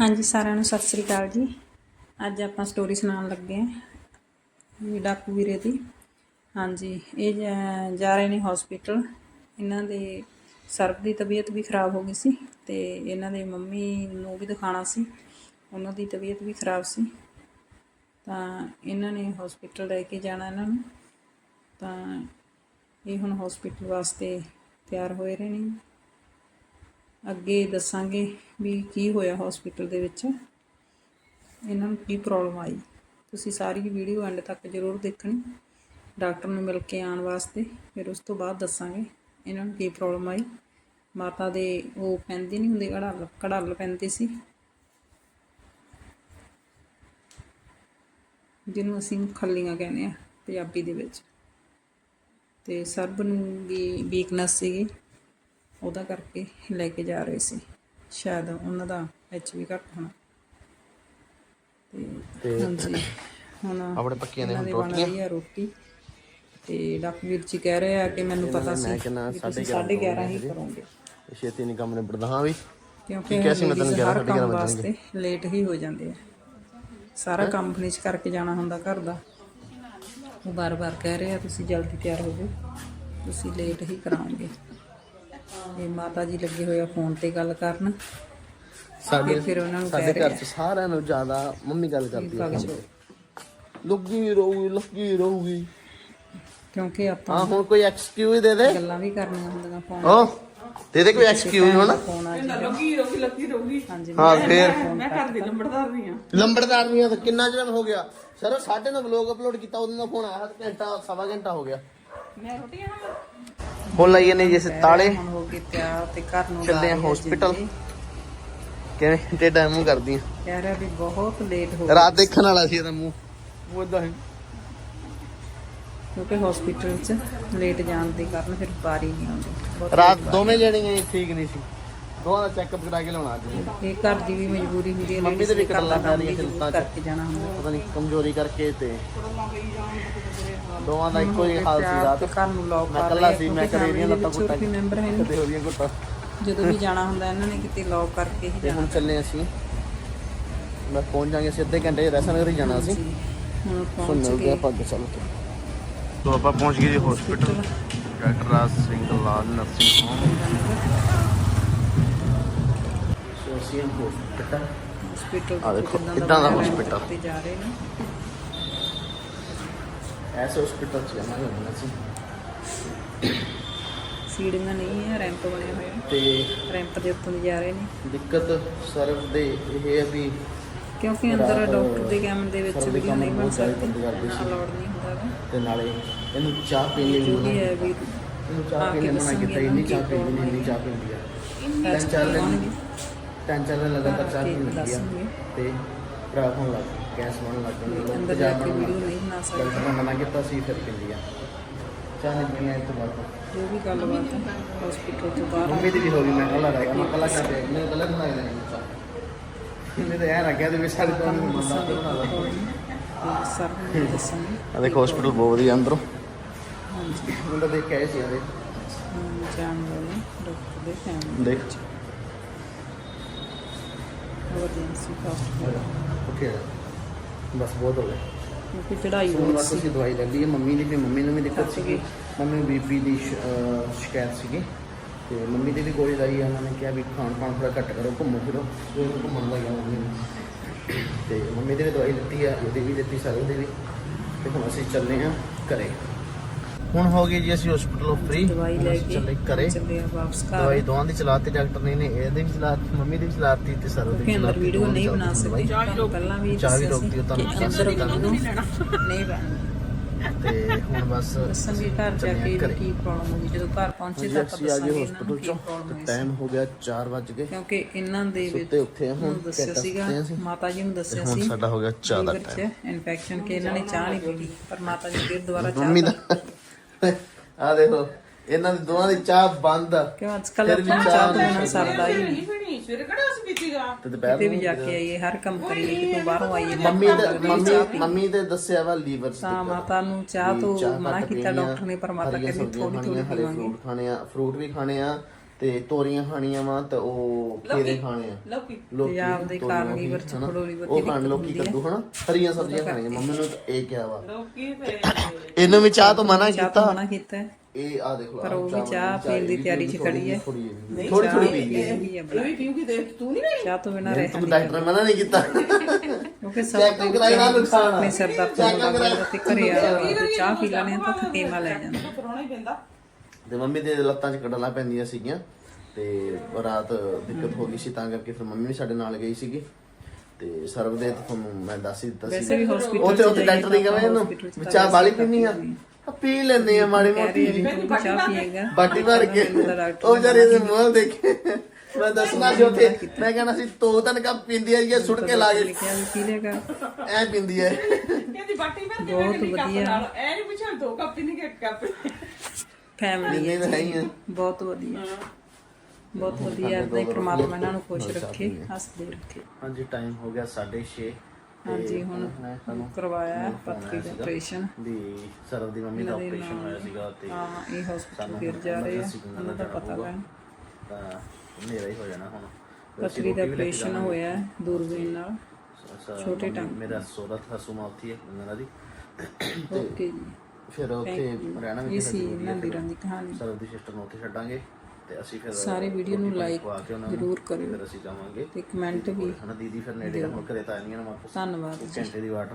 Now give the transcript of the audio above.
ਹਾਂਜੀ, ਸਾਰਿਆਂ ਨੂੰ ਸਤਿ ਸ੍ਰੀ ਅਕਾਲ ਜੀ। ਅੱਜ ਆਪਾਂ ਸਟੋਰੀ ਸੁਣਾਉਣ ਲੱਗੇ ਹਾਂ ਡਾਕੂ ਵੀਰੇ ਦੀ। ਹਾਂਜੀ, ਇਹ ਜਾ- ਜਾ ਰਹੇ ਨੇ ਹਸਪੀਟਲ ਇਹਨਾਂ ਦੇ ਸਰਬ ਦੀ ਤਬੀਅਤ ਵੀ ਖਰਾਬ ਹੋ ਗਈ ਸੀ ਤੇ ਇਹਨਾਂ ਦੇ ਮੰਮੀ ਨੂੰ ਵੀ ਦਿਖਾਣਾ ਸੀ। ਉਹਨਾਂ ਦੀ ਤਬੀਅਤ ਵੀ ਖਰਾਬ ਸੀ। ਤਾਂ ਇਹਨਾਂ ਨੇ ਹਸਪੀਟਲ ਲੈ ਕੇ ਜਾਣਾ ਇਹਨਾਂ ਨੂੰ। ਤਾਂ ਇਹ ਹੁਣ ਹਸਪੀਟਲ ਵਾਸਤੇ ਤਿਆਰ ਹੋਏ ਰਹੇ ਨੇ। ਅੱਗੇ ਦੱਸਾਂਗੇ ਵੀ ਕੀ ਹੋਇਆ ਹਸਪੀਟਲ ਦੇ ਵਿੱਚ। ਇਹਨਾਂ ਨੂੰ ਕੀ ਪ੍ਰੋਬਲਮ ਆਈ? ਤੁਸੀਂ ਸਾਰੀ ਵੀਡੀਓ ਐਂਡ ਤੱਕ ਜ਼ਰੂਰ ਦੇਖਣੀ ਡਾਕਟਰ ਨੂੰ ਮਿਲ ਕੇ ਆਉਣ ਵਾਸਤੇ। ਫਿਰ ਉਸ ਤੋਂ ਬਾਅਦ ਦੱਸਾਂਗੇ ਇਹਨਾਂ ਨੂੰ ਕੀ ਪ੍ਰੋਬਲਮ ਆਈ। ਮਾਤਾ ਦੇ ਉਹ ਪੈਂਦੀ ਨਹੀਂ ਹੁੰਦੀ, ਕੜਾਲ ਕੜਾਲ ਪੈਂਦੀ ਸੀ। ਜਿਹਨੂੰ ਅਸੀਂ ਖੱਲੀਆਂ ਕਹਿੰਦੇ ਆ, ਪੰਜਾਬੀ ਦੇ ਵਿੱਚ। ਤੇ ਸਰਬ ਨੂੰ ਵੀ ਵੀਕਨੈਸ ਸੀਗੀ। ਉਹਦਾ ਕਰਕੇ ਲੈ ਕੇ ਜਾ ਰਹੇ ਸੀ। ਸ਼ਾਇਦ ਉਹਨਾਂ ਦਾ ਐਚ ਵੀ ਘੱਟ ਹੋਣਾ। ਤੇ ਹਾਂਜੀ ਹੁਣ ਆਪਣੇ ਪੱਕੀਆਂ ਨੇ ਹੁਣ ਦੀ ਬਣ ਰਹੀ ਹੈ ਰੋਟੀ। ਤੇ ਡਾਕਟਰ ਵੀਰ ਜੀ ਕਹਿ ਰਹੇ ਆ ਕਿ ਮੈਨੂੰ ਪਤਾ ਸੀ ਮੈਂ ਤੁਸੀਂ 11:30 ਹੀ ਕਰੋਗੇ। ਛੇਤੀ ਨਹੀਂ ਕੰਮ ਨਿਬੜਦਾ। ਹਾਂ ਵੀ। ਕਿਉਂਕਿ ਕਿਹਾ ਸੀ ਮੈਂ ਤੈਨੂੰ ladies 11 ਹਰ ਸਾਢੇ ਕੰਮ 11 ਵਾਸਤੇ ਲੇਟ ਹੀ ਹੋ ਜਾਂਦੇ ਆ। ਸਾਰਾ ਕੰਮ ਫਿਨਿਸ਼ ਕਰਕੇ ਜਾਣਾ ਹੁੰਦਾ ਘਰ ਦਾ। ਉਹ ਬਾਰ-ਬਾਰ ਕਹਿ ਰਹੇ ਆ ਤੁਸੀਂ ਜਲਦੀ ਤਿਆਰ ਹੋ ਜਾਓ। ਤੁਸੀਂ ਲੇਟ ਹੀ ਕਰਾਉਂਗੇ ਇਹ ਮਾਤਾ ਜੀ ਲੱਗੇ ਹੋਏ ਆ ਫੋਨ ਤੇ ਗੱਲ ਕਰਨ। ਸਾਡੇ ਫਿਰ ਉਹਨਾਂ ਨੂੰ ਸਾਡੇ ਘਰ ਚ ਸਾਰਿਆਂ ਨੂੰ ਜ਼ਿਆਦਾ ਮੰਮੀ ਗੱਲ ਕਰਦੀ ਹੈ ਕਾਗਜ਼ ਲੱਗੀ ਰਹੂਗੀ ਲੱਗੀ ਰਹੂਗੀ। ਕਿਉਂਕਿ ਆਪਾਂ ਹਾਂ ਹੁਣ ਕੋਈ ਐਕਸਕਿਊਜ਼ ਦੇ ਦੇ। ਗੱਲਾਂ ਵੀ ਕਰਨੀਆਂ ਹੁੰਦੀਆਂ ਫੋਨ ਓ ਦੇ ਦੇ ਕੋਈ ਐਕਸਕਿਊਜ਼ ਹੁਣ। ਫੋਨ ਆ ਲੱਗੀ ਰੋਗੀ ਲੱਗੀ ਰੋਗੀ ਹਾਂਜੀ ਹਾਂ ਫੇਰ। ਮੈਂ ਘਰ ਦੀ ਲੰਬੜਦਾਰ ਨਹੀਂ ਆ ਲੰਬੜਦਾਰ ਨਹੀਂ ਆ ਤਾਂ ਕਿੰਨਾ ਚਿਰ ਹੋ ਗਿਆ? ਸਰ ਸਾਡੇ ਨਾਲ ਵਲੌਗ ਅਪਲੋਡ ਕੀਤਾ ਉਹਦੇ ਨਾਲ ਫੋਨ ਆਇਆ ਤਾਂ ਘੰਟਾ ਸਵਾ ਘੰਟਾ ਹੋ ਗਿਆ। ਮੈਂ ਰੋਟੀਆਂ ਨਾ ਹੁਣ ਲਾਈਏ ਨੇ ਜਿਸ ਤਾਲੇ। ਹੁਣ ਹੋ ਗਏ ਤਿਆਰ ਤੇ ਘਰ ਨੂੰ ਚੱਲਦੇ ਆ। ਜਿੰਦੇ। ਕਿਵੇਂ? ਟੇਡਾ ਮੂੰਹ ਕਰਦੀ ਆ। ਰਿਹਾ ਵੀ ਬਹੁਤ ਲੇਟ ਹੋ ਰਾਤ ਦੇਖਣ ਵਾਲਾ ਸੀ ਇਹਦਾ ਮੂੰਹ। ਉਹ ਇਦਾਂ ਹੀ। ਕਿਉਂਕਿ ਹਸਪੀਟਲ 'ਚ ਲੇਟ ਜਾਣ ਦੇ ਕਾਰਨ ਫਿਰ ਵਾਰੀ ਨਹੀਂ ਆਉਂਦੀ। ਰਾਤ ਦੋਵੇਂ ਜਣੀਆਂ ਹੀ ਠੀਕ ਨਹੀਂ ਸੀ। ਦੋਵਾਂ ਦਾ ਚੈੱਕਅਪ ਕਰਾ ਕੇ ਲਾਉਣਾ ਅੱਜ। ਇਹ ਘਰ ਦੀ ਵੀ ਮਜਬੂਰੀ ਹੁੰਦੀ ਹੈ ਮੰਮੀ ਦੇ ਵੀ ਦਾ ਪੈ ਕੰਮ ਰਹੀਆਂ ਵੀ ਸੀ ਲੱਤਾਂ 'ਚ। ਕਰਕੇ ਜਾਣਾ ਹੁੰਦਾ। ਪਤਾ ਨਹੀਂ ਕਮਜ਼ੋਰੀ ਕਰਕੇ ਤੇ ਦੋਵਾਂ ਦਾ ਇੱਕੋ ਹੀ ਹਾਲ ਸੀ ਰਾਤ ਤੇ ਘਰ ਨੂੰ ਲੋਕ ਮੈਂ ਕਰ ਇਕੱਲਾ ਰਹੇ ਸੀ ਮੈਂ family ਦੇ ਲੱਤਾਂ ਕੋਈ ਮੈਂਬਰ ਹੈ ਨਹੀਂ ਕਦੇ ਹੋ ਰਹੀਆਂ ਘੁੱਟਾਂ ਜਦੋਂ ਵੀ ਜਾਣਾ ਹੁੰਦਾ ਇਹਨਾਂ ਨੇ ਕਿਤੇ ਲੋਕ ਕਰਕੇ ਹੀ ਤੇ ਜਾਣਾ। ਹੁਣ ਚੱਲੇ ਅਸੀਂ। ਮੈਂ ਪਹੁੰਚ ਜਾਾਂਗੇ ਅਸੀਂ ਅੱਧੇ ਘੰਟੇ ਰੈਸਨ ਕਰੀ ਜਾਣਾ ਸੀ ਹੁਣ ਪਹੁੰਚ ਗਏ। ਆਪਾਂ ਅੱਗੇ ਚੱਲ ਕੇ। ਤੋਂ ਆਪਾਂ ਪਹੁੰਚ ਗਏ ਜੀ hospital doctor Raj Singh Lal nursing home. ਅਸੀਂ ਹਸਪੀਟਲ ਹਸਪੀਟਲ ਆ ਦੇਖੋ, ਇੱਦਾਂ ਦਾ hospital। ਤੇ ਜਾ ਰਹੇ ਨੇ। ਐਸੇ ਹਸਪੀਟਲ ਚ ਜਾਣਾ ਹੋਣਾ ਸੀ ਸੀੜੀਆਂ ਨਹੀਂ ਹੈ ਰੈਂਪ ਬਣੇ ਹੋਏ ਨੇ ਤੇ ਰੈਂਪ ਦੇ ਉੱਤੋਂ ਦੀ ਜਾ ਰਹੇ ਨੇ। ਦਿੱਕਤ ਸਰਵ ਦੇ ਇਹ ਹੈ ਵੀ ਕਿਉਂਕਿ ਅੰਦਰ ਡਾਕਟਰ ਦੇ ਕੈਮਰੇ ਦੇ ਵਿੱਚ ਵੀਡੀਓ ਨਹੀਂ ਬਣ ਬਹੁਤ ਜ਼ਿਆਦਾ ਸਕਦੀ। ਅਲਾਉਡ ਨਹੀਂ ਹੁੰਦਾ ਤੇ ਨਾਲੇ ਇਹਨੂੰ ਚਾਹ ਪੀਣ ਲਈ ਜੋ ਵੀ ਹੈ ਵੀ ਇਹਨੂੰ ਚਾਹ ਪੀਣ ਲਈ ਮਨਾ ਕੀਤਾ ਇੰਨੀ ਚਾਹ ਪੀਣੀ ਨਹੀਂ ਚਾਹ ਪੀਂਦੀ ਆ। ਤਿੰਨ ਚਾਰ ਦਿਨ ਤਿੰਨ ਚਾਰ ਦਿਨ ਲਗਾਤਾਰ ਚਾਹ ਪੀਣ ਲੱਗੀ ਆ। ਤੇ ਖਰਾਬ ਹੋਣ ਲੱਗ ਗਈ ਗੈਸ ਬਣਨ ਲੱਗ ਗਈ ਅੰਦਰ ਜਾ ਕੇ ਵੀਡੀਓ ਨਹੀਂ ਬਣਾ ਸਕਦੇ ਡਾਕਟਰ ਨੇ ਮਨਾ ਕੀਤਾ ਸੀ ਫਿਰ ਪੀਂਦੀ ਆ ਚਾਹ ਨਹੀਂ ਪੀਣੀ ਇਸ ਤੋਂ ਬਾਅਦ ਜੋ ਵੀ ਗੱਲਬਾਤ ਹੈ ਹਸਪੀਟਲ ਤੋਂ ਬਾਹਰ ਮੰਮੀ ਦੀ ਵੀ ਹੋ ਗਈ ਮੈਂ ਕੱਲਾ ਰਹਿ ਗਿਆ। ਮੈਂ ਕੱਲਾ ਚਾਹ ਪੀ ਮੈਨੂੰ ਕੱਲਾ ਬਣਾ ਦੇਣੀ ਚਾਹ ਮੈਨੂੰ ਤਾਂ ਇਹ ਰੱਖਿਆ ਤੇ ਵੀ ਸਾਡੇ ਤੋਂ ਨਹੀਂ ਮੰਨਦਾ ਤੇ ਬਣਾ ਲਾ ਸਰ ਨੂੰ ਦੱਸਾਂਗੇ ਆ ਦੇਖੋ ਹਸਪੀਟਲ ਬਹੁਤ ਵਧੀਆ ਅੰਦਰੋਂ। ਹਾਂਜੀ। ਮੁੰਡਾ ਦੇਖ ਕੇ ਆਏ ਸੀ ਆਦੇ ਜਾਣ ਵਾਲੇ ਡਾਕਟਰ ਦੇ ਫੈਮਿਲੀ ਦੇਖ। ਐਮਰਜੈਂਸੀ ਹਸਪੀਟਲ ਓਕੇ ਬਸ ਬਹੁਤ ਹੋ ਗਿਆ। ਕਿਉਂਕਿ ਚੜਾਈ ਹੁਣ ਬਹੁਤ ਸੀ। ਦਵਾਈ ਲੈ ਲਈ ਹੈ। ਮੰਮੀ ਦੀ ਵੀ ਮੰਮੀ ਨੂੰ ਵੀ ਦਿੱਕਤ ਸੀਗੀ। ਮੰਮੀ ਨੂੰ ਬੀਪੀ ਦੀ ਸ਼- ਅਹ ਸ਼ਿਕਾਇਤ ਸੀਗੀ। ਤੇ ਮੰਮੀ ਦੀ ਵੀ ਗੋਲੀ ਲਾਈ ਆ। ਉਹਨਾਂ ਨੇ ਕਿਹਾ ਵੀ ਖਾਣ ਪਾਣ ਥੋੜਾ ਘੱਟ ਕਰੋ ਘੁੰਮੋ ਫਿਰੋ। ਸਵੇਰ ਨੂੰ ਘੁੰਮਣ ਲੱਗਿਆ ਮੰਮੀ ਨੂੰ ਤੇ ਮੰਮੀ ਦੀ ਵੀ ਦਵਾਈ ਲਿੱਤੀ ਆ। ਇਹਦੀ ਵੀ ਦਿੱਤੀ ਸਾਰੇ ਦੀ ਵੀ। ਤੇ ਹੁਣ ਅਸੀਂ ਚੱਲੇ ਆ ਘਰੇ। ਹੁਣ ਹੋ ਗਈ ਜੀ ਅਸੀਂ ਹਸਪੀਟਲੋਂ ਫ੍ਰੀ ਦਵਾਈ ਲੈ ਕੇ ਚੱਲੇ ਘਰੇ। ਚੱਲੇ ਆ ਵਾਪਸ ਦਵਾਈ ਦੋਵਾਂ ਦੀ ਚਲਾਤੀ ਡਾਕਟਰ ਨੇ ਇਹਨੇ ਇਹਦੇ ਵੀ ਚਲਾਤੀ ਮੰਮੀ ਦੀ ਵੀ ਚਲਾਤੀ ਤੇ ਸਰਵ ਦੀ ਵੀ ਚਲਾਤੀ ਵੀਡੀਓ ਨਹੀਂ ਬਣਾ ਸਕਦੇ। ਪਹਿਲਾਂ ਵੀ ਚਾਹ ਵੀ ਰੋਕਦੀ ਤੁਹਾਨੂੰ ਅੰਦਰ ਨਹੀਂ ਤੇ ਹੁਣ ਬਸ ਘਰ ਜਾ ਕੇ। ਕੀ ਪ੍ਰੋਬਲਮ ਜਦੋਂ ਘਰ ਪਹੁੰਚੇ ਤਾਂ ਗਏ ਇਹਨਾਂ ਹਸਪੀਟਲ ਨੂੰ ਚੋਂ ਟਾਈਮ ਹੋ ਗਿਆ 4 ਵਜ ਗਏ। ਕਿਉਂਕਿ ਇਹਨਾਂ ਦੇ ਵਿੱਚ ਸੁੱਤੇ ਉੱਠੇ ਆ ਹੁਣ ਦੱਸਿਆ ਸੀਗਾ। ਮਾਤਾ ਜੀ ਨੂੰ ਤੇ ਦੱਸਿਆ ਹੁਣ ਸੀ ਸਾਡਾ ਹੋ ਗਿਆ ਚਾਹ ਦਾ liver 'ਚ ਟਾਈਮ ਇਨਫੈਕਸ਼ਨ ਕਿ ਇਹਨਾਂ ਨੇ ਚਾਹ ਨਹੀਂ ਪੀਤੀ ਪਰ ਮਾਤਾ ਜੀ ਫਿਰ ਦੁਬਾਰਾ ਚਾਹ ਮੰਮੀ ਦਾ ਆ ਦੇਖੋ ਇਹਨਾਂ ਦੀ ਦੋਵਾਂ ਦੀ ਚਾਹ ਬੰਦ ਆ। ਕਿਉਂ ਅੱਜ ਕੱਲ ਫਿਰ ਵੀ ਚਾਹ ਚਾਹ ਤੋਂ ਬਿਨਾਂ ਸਰਦਾ ਹੀ ਨਹੀਂ। ਨਹੀਂ ਸਵੇਰੇ ਕਿਹੜਾ ਅਸੀਂ ਪੀਤੀਗਾ? ਤੇ ਦੁਪਹਿਰ ਵੀ ਨੂੰ ਜਾ ਕੇ ਆਈਏ ਹਰ ਕੰਮ ਕਰੀਏ ਕਿਤੋਂ ਬਾਹਰੋਂ ਆਈਏ ਮੰਮੀ ਤਾਂ ਦੇ ਮੰਮੀ ਮੰਮੀ ਦੇ ਦੱਸਿਆ ਵਾ ਲੀਵਰ ਤਾਂ ਮਾਤਾ ਨੂੰ ਚਾਹ ਤੋਂ ਮਨਾ ਕੀਤਾ ਡਾਕਟਰ ਨੇ ਪਰ ਮਾਤਾ ਕਹਿੰਦੀ ਥੋੜੀ ਥੋੜੀ ਹਰੇ ਫਰੂਟ ਖਾਣੇ ਆ ਫਰੂਟ ਵੀ ਖਾਣੇ ਆ। ਤੇ ਤੋਰੀਆਂ ਖਾਣੀਆਂ ਵਾ ਤੇ ਉਹ ਖੀਰੇ ਖਾਣੇ ਆ? ਲਓ ਲੋਕੀ ਪੰਜਾਬ ਦੇ ਤੋਰੀਆਂ ਕਾਲਗੀ ਵੀ, ਵਿੱਚ ਹਨਾ? ਖੜੋਲੀ ਬੱਤੀ ਉਹ ਖਾਣ ਲੋਕੀ ਕੱਦੂ ਹਨਾ? ਹਰੀਆਂ ਸਬਜ਼ੀਆਂ ਖਾਣੀਆਂ ਮੰਮੀ ਨੂੰ ਤਾਂ ਇਹ ਕਿਹਾ ਵਾ। ਲੋਕੀ ਤੇ ਇਹਨੂੰ ਵੀ ਚਾਹ ਤੋਂ ਮਨਾ ਚਾਹ ਤੋਂ ਕੀਤਾ। ਮਨਾ ਕੀਤਾ। ਇਹ ਆ ਦੇਖੋ ਪਰ ਉਹ ਵੀ ਚਾਹ ਪੀਣ ਦੀ ਤਿਆਰੀ 'ਚ ਖੜੀ ਹੈ। ਥੋੜੀ ਥੋੜੀ ਪੀ ਗਈ ਇਹ ਵੀ ਹੈ ਇਹ ਵੀ ਪੀਊਗੀ ਦੇਖ ਤੂੰ ਨਹੀਂ ਗਈ ਚਾਹ ਤੋਂ ਬਿਨਾਂ ਰਹਿ ਤੂੰ ਡਾਕਟਰ ਨੇ ਮਨਾ ਨਹੀਂ ਕੀਤਾ। ਕਿਉਂਕਿ ਸਭ ਤੋਂ ਕਰਾਈ ਨਾ ਨੁਕਸਾਨ ਆਪਣੇ ਸਿਰ ਦਾ ਤੇ ਘਰੇ ਆ ਚਾਹ ਪੀ ਲੈਣੇ ਤਾਂ ਥਕੇਮਾ ਲੈ ਜਾਂਦਾ। ਪਰੋਣਾ ਹੀ ਪੈਂਦਾ। ਤੇ ਮੰਮੀ ਦੇ ਲੱਤਾਂ 'ਚ ਕੱਢਲਾਂ ਪੈਂਦੀਆਂ ਸੀਗੀਆਂ ਤੇ ਰਾਤ ਦਿੱਕਤ ਹੋ ਗਈ ਸੀ ਤਾਂ ਕਰਕੇ ਫਿਰ ਮੰਮੀ ਵੀ ਸਾਡੇ ਨਾਲ ਗਈ ਸੀਗੀ ਤੇ ਸਰਵ ਦੇ ਤੁਹਾਨੂੰ ਮੈਂ ਦੱਸ ਹੀ ਦਿੱਤਾ ਵੈਸੇ ਵੀ ਸੀ hospital ਉੱਥੇ ਚ ਉੱਥੇ ਡਾਕਟਰ ਨੇ ਕਹੇ ਇਹਨੂੰ hospital ਚ ਤਾਂ ਚਾਹ ਬਾਲੀ ਪੀਣੀ ਆ। ਆ ਪੀ ਲੈਂਦੇ ਆ ਮਾੜੀ ਮੋਟੀ। ਚਾਹ ਪੀਏਗਾ। ਬਾਟੀ ਭਰ ਕੇ। ਉਹ ਵਿਚਾਰੇ ਦੇ ਮੂੰਹ ਦੇਖੇ ਮੈਂ ਦੱਸਣਾ ਸੀ ਉੱਥੇ। ਮੈਂ ਕਹਿਣਾ ਸੀ ਤੋ ਤਨ ਕੱਪ ਪੀਂਦੀ ਆ ਇਹ ਸੁੱਟ ਕੇ ਲਾ ਕੇ। ਲਿਖਿਆ ਵੀ ਪੀ ਲੇਗਾ। ਐ ਪੀਂਦੀ ਐ ਕਹਿੰਦੀ ਬਾਟੀ ਭਰ ਕੇ ਮੈਂ ਬਹੁਤ ਕਿੰਨੀ ਕੱਪ ਵਧੀਆ। ਨਾਲ। ਐ ਨਹੀਂ ਪੁੱਛਿਆ ਦੋ ਕੱਪ ਪੀਣੀ ਕਿ ਇੱਕ ਕੱਪ। ਫੈਮਿਲੀ ਜਿੰਨੇ ਤਾਂ ਹੈ ਹੀ ਆ ਬਹੁਤ ਵਧੀਆ। ਬਹੁਤ ਵਧੀਆ। ਹੀ। ਪ੍ਰਮਾਤਮਾ ਇਹਨਾਂ ਨੂੰ ਖੁਸ਼ ਰੱਖੇ ਹੱਸਦੇ ਰੱਖੇ। ਹਾਂਜੀ ਟਾਈਮ ਹੋ ਗਿਆ 6:30 ਹਾਂਜੀ ਹੁਣ ਕਰਵਾਇਆ ਹੈ ਪੱਥਰੀ ਦਾ ਆਪਰੇਸ਼ਨ ਵੀ ਸਰਵ ਦੀ ਮੰਮੀ ਦਾ ਆਪਰੇਸ਼ਨ ਹੋਇਆ ਸੀਗਾ ਤੇ ਹਾਂ ਇਹ ਹਸਪੀਟਲ ਫਿਰ ਜਾ ਰਹੇ ਆ। ਉਹਨਾਂ ਦਾ ਪਤਾ ਲੈਣ ਤਾਂ ਹਨੇਰਾ ਹੀ ਹੋ ਜਾਣਾ ਹੁਣ। ਪੱਥਰੀ ਦਾ ਆਪਰੇਸ਼ਨ ਹੋਇਆ ਹੈ ਦੂਰਬੀਨ ਨਾਲ। ਛੋਟੇ ਟਾਈਮ ਮੇਰਾ ਸੋਦਾ ਹਸੂਮਾ ਉੱਥੇ ਹੈ ਉਹਨਾਂ ਦੀ ਓਕੇ ਜੀ। ਫਿਰ ਉੱਥੇ ਰਹਿਣਾ ਵੀ ਇਹ ਸੀ ਇਹਨਾਂ ਵੀਰਾਂ ਦੀ ਕਹਾਣੀ। ਸਰਵ ਦੀ ਸਿਸਟਰ ਨੂੰ ਉੱਥੇ ਛੱਡਾਂਗੇ ਤੇ ਅਸੀਂ ਫਿਰ ਸਾਰੇ ਵੀਡੀਓ ਨੂੰ ਲਾਈਕ ਜ਼ਰੂਰ ਕਰਿਓ। ਫਿਰ ਅਸੀਂ ਜਾਵਾਂਗੇ। ਤੇ ਕਮੈਂਟ ਵੀ ਹਨਾ ਦੀਦੀ ਫਿਰ ਨੇੜੇ ਹੁਣ ਘਰੇ ਤਾਂ ਆਈਆਂ ਨਾ ਵਾਪਸ। ਧੰਨਵਾਦ ਘੰਟੇ ਦੀ ਵਾਟ